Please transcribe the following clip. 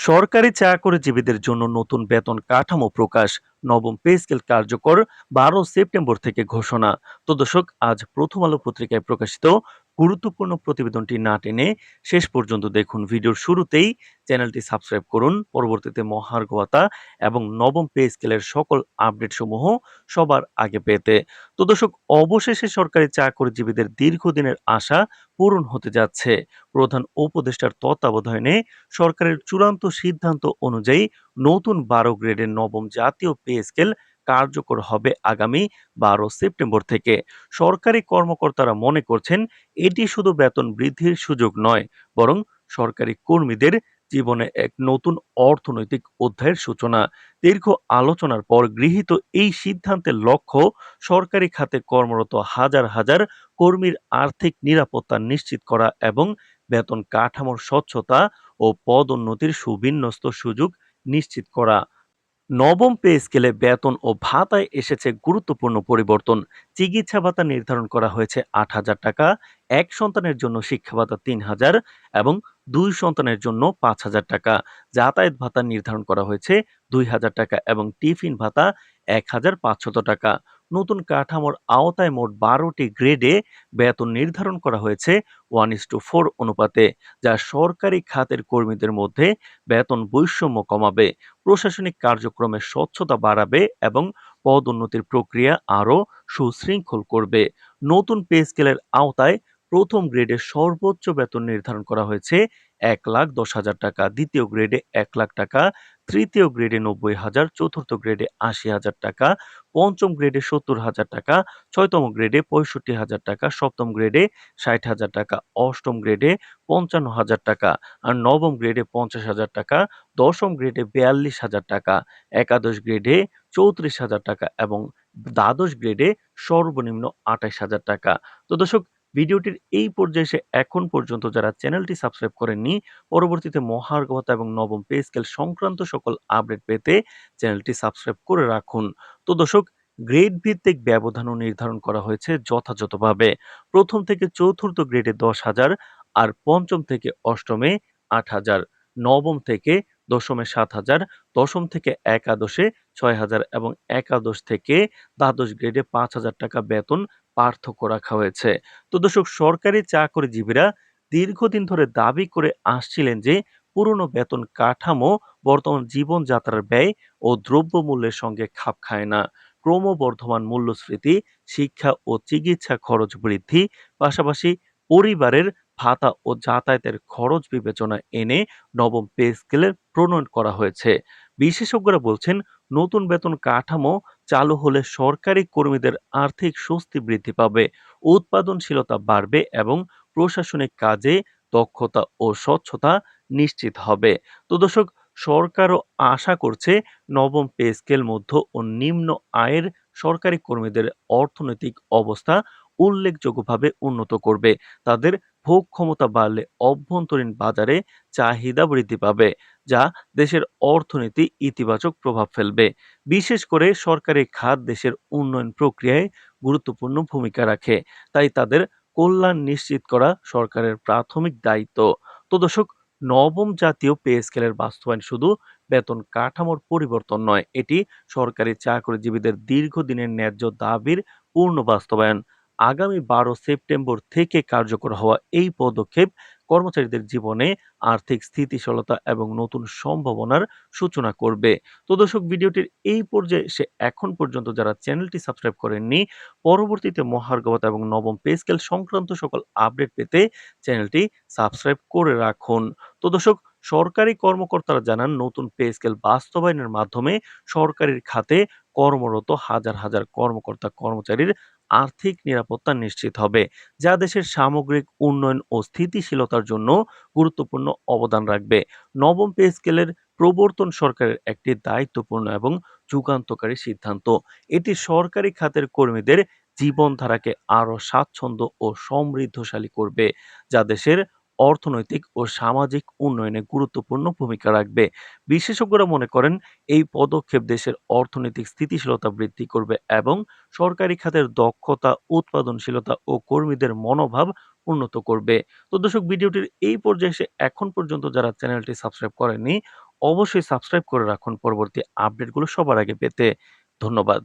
সরকারি চাকরিজীবীদের জন্য নতুন বেতন কাঠামো প্রকাশ, নবম পে স্কেল কার্যকর, বারো সেপ্টেম্বর থেকে ঘোষণা। তো দর্শক, আজ প্রথম আলো পত্রিকায় প্রকাশিত গুরুত্বপূর্ণ প্রতিবেদনটি না টেনে শেষ পর্যন্ত দেখুন ভিডিওর শুরুতেই চ্যানেলটি সাবস্ক্রাইব করুন। পরবর্তীতে মহার্ঘতা এবং নবম পে স্কেলের সকল আপডেট সমূহ সবার আগে পেতে। তো দর্শক, অবশেষে সরকারি চাকরিজীবীদের দীর্ঘদিনের আশা পূরণ হতে যাচ্ছে। প্রধান উপদেষ্টার তত্ত্বাবধানে সরকারের চূড়ান্ত সিদ্ধান্ত অনুযায়ী নতুন বারো গ্রেডের নবম জাতীয় পে স্কেল কার্যকর হবে আগামী বারো সেপ্টেম্বর থেকে। সরকারি কর্মকর্তারা মনে করছেন, এটি শুধু বেতন বৃদ্ধির সুযোগ নয়, বরং সরকারি কর্মীদের জীবনে এক নতুন অর্থনৈতিক অধ্যায়ের সূচনা। দীর্ঘ আলোচনার পর গৃহীত এই সিদ্ধান্তের লক্ষ্য, সরকারি খাতে কর্মরত হাজার হাজার কর্মীর আর্থিক নিরাপত্তা নিশ্চিত করা এবং বেতন কাঠামোর স্বচ্ছতা ও পদোন্নতির সুবিন্যস্ত সুযোগ নিশ্চিত করা। নবম পে স্কেলে বেতন ও ভাতায় এসেছে গুরুত্বপূর্ণ পরিবর্তন। চিকিৎসা ভাতা নির্ধারণ করা হয়েছে আট হাজার টাকা, এক সন্তানের জন্য শিক্ষা ভাতা তিন হাজার এবং দুই সন্তানের জন্য পাঁচ হাজার টাকা। যাতায়াত ভাতা নির্ধারণ করা হয়েছে দুই হাজার টাকা এবং টিফিন ভাতা এক হাজার পাঁচশত টাকা। নতুন কাঠামোর আওতায় মোট বারোটি গ্রেডে বেতন নির্ধারণ করা হয়েছে ওয়ান ইস টু ফোর অনুপাতে, যা সরকারি খাতের কর্মীদের মধ্যে বেতন বৈষম্য কমাবে, প্রশাসনিক কার্যক্রমে স্বচ্ছতা বাড়াবে এবং পদোন্নতির প্রক্রিয়া আরও সুশৃঙ্খল করবে। নতুন পে স্কেলের আওতায় প্রথম গ্রেডে সর্বোচ্চ বেতন নির্ধারণ করা হয়েছে এক লাখ দশ হাজার টাকা দ্বিতীয় গ্রেডে এক লাখ টাকা তৃতীয় গ্রেডে নব্বই হাজার চতুর্থ গ্রেডে আশি হাজার টাকা পঞ্চম গ্রেডে সত্তর হাজার টাকা ছয়তম গ্রেডে পঁয়ষট্টি হাজার টাকা সপ্তম গ্রেডে ষাট হাজার টাকা অষ্টম গ্রেডে পঞ্চান্ন হাজার টাকা আর নবম গ্রেডে পঞ্চাশ হাজার টাকা দশম গ্রেডে বিয়াল্লিশ হাজার টাকা একাদশ গ্রেডে চৌত্রিশ হাজার টাকা এবং দ্বাদশ গ্রেডে সর্বনিম্ন আঠাশ হাজার টাকা তো দর্শক ভিডিওটির এই পর্যায়ে এসে এখন পর্যন্ত যারা চ্যানেলটি সাবস্ক্রাইব করেননি, পরবর্তীতে মহার্ঘতা এবং নবম পে স্কেল সংক্রান্ত সকল আপডেট পেতে চ্যানেলটি সাবস্ক্রাইব করে রাখুন। তো দর্শক, গ্রেড ভিত্তিক ব্যবধানও নির্ধারণ করা হয়েছে যথাযথভাবে। প্রথম থেকে চতুর্থ গ্রেডে দশ হাজার আর পঞ্চম থেকে অষ্টমে আট হাজার, নবম থেকে দশমে সাত হাজার দশম থেকে একাদশে ছয় হাজার এবং একাদশ থেকে দ্বাদশ গ্রেডে পাঁচ হাজার টাকা বেতন পার্থক্য রাখা হয়েছে। তো দর্শক, সরকারি চাকরিজীবীরা দীর্ঘদিন ধরে দাবি করে আসছিলেন যে, পুরনো বেতন কাঠামো বর্তমান জীবনযাত্রার ব্যয় ও দ্রব্যমূল্যের সঙ্গে খাপ খায় না। ক্রমবর্ধমান মূল্যস্ফীতি, শিক্ষা ও চিকিৎসা খরচ বৃদ্ধি, পাশাপাশি পরিবারের ভাতা ও যাতায়াতের খরচ বিবেচনা এনে নবম পে স্কেলের প্রণয়ন করা হয়েছে। বিশেষজ্ঞরা বলছেন, নতুন বেতন কাঠামো চালু হলে সরকারি কর্মীদের আর্থিক স্বস্তি বৃদ্ধি পাবে, উৎপাদনশীলতা বাড়বে এবং প্রশাসনিক কাজে দক্ষতা ও স্বচ্ছতা নিশ্চিত হবে। তো দর্শক, সরকারও আশা করছে নবম পে স্কেল মধ্য ও নিম্ন আয়ের সরকারি কর্মীদের অর্থনৈতিক অবস্থা উল্লেখযোগ্যভাবে উন্নত করবে। তাদের ভোগ ক্ষমতা বাড়লে অভ্যন্তরীণ বাজারে চাহিদা বৃদ্ধি পাবে। যা দেশের অর্থনীতি ইতিবাচক প্রভাব ফেলবে। বিশেষ করে সরকারি খাত দেশের উন্নয়ন প্রক্রিয়ায় গুরুত্বপূর্ণ ভূমিকা রাখে। তাই তাদের কল্যাণ নিশ্চিত করা সরকারের প্রাথমিক দায়িত্ব। তো দর্শক, নবম জাতীয় পে স্কেলের বাস্তবায়ন শুধু বেতন কাঠামোর পরিবর্তন নয়, এটি সরকারি চাকরিজীবীদের দীর্ঘদিনের ন্যায্য দাবির পূর্ণ বাস্তবায়ন। আগামী বারো সেপ্টেম্বর থেকে কার্যকর হওয়া এই পদক্ষেপ কর্মচারীদের জীবনে আর্থিক স্থিতিশীলতা এবং নতুন সম্ভাবনার সূচনা করবে। তো দর্শক, ভিডিওটির এই পর্যায়ে সে এখন পর্যন্ত যারা চ্যানেলটি সাবস্ক্রাইব করেননি, পরবর্তীতে মহার্গবতা এবং নবম পে স্কেল সংক্রান্ত সকল আপডেট পেতে চ্যানেলটি সাবস্ক্রাইব করে রাখুন। তো দর্শক, সরকারি কর্মকর্তারা জানান, নতুন পে স্কেল বাস্তবায়নের মাধ্যমে সরকারি খাতে কর্মরত হাজার হাজার কর্মকর্তা কর্মচারীর আর্থিক নিরাপত্তা নিশ্চিত হবে, যা দেশের সামগ্রিক উন্নয়ন ও স্থিতিশীলতার জন্য গুরুত্বপূর্ণ অবদান রাখবে। নবম পে স্কেলের প্রবর্তন সরকারের একটি দায়িত্বপূর্ণ এবং যুগান্তকারী সিদ্ধান্ত। এটি সরকারি খাতের কর্মীদের জীবনধারাকে আরও স্বাচ্ছন্দ্য ও সমৃদ্ধশালী করবে, যা দেশের অর্থনৈতিক ও সামাজিক উন্নয়নে গুরুত্বপূর্ণ ভূমিকা রাখবে বিশেষজ্ঞরা মনে করেন, এই পদক্ষেপ দেশের অর্থনৈতিক স্থিতিশীলতা বৃদ্ধি করবে এবং সরকারি খাতের দক্ষতা, উৎপাদনশীলতা ও কর্মীদের মনোভাব উন্নত করবে তো দর্শক, ভিডিওটির এই পর্যায়ে এসে এখন পর্যন্ত যারা চ্যানেলটি সাবস্ক্রাইব করেনি অবশ্যই সাবস্ক্রাইব করে রাখুন পরবর্তী আপডেটগুলো সবার আগে পেতে। ধন্যবাদ।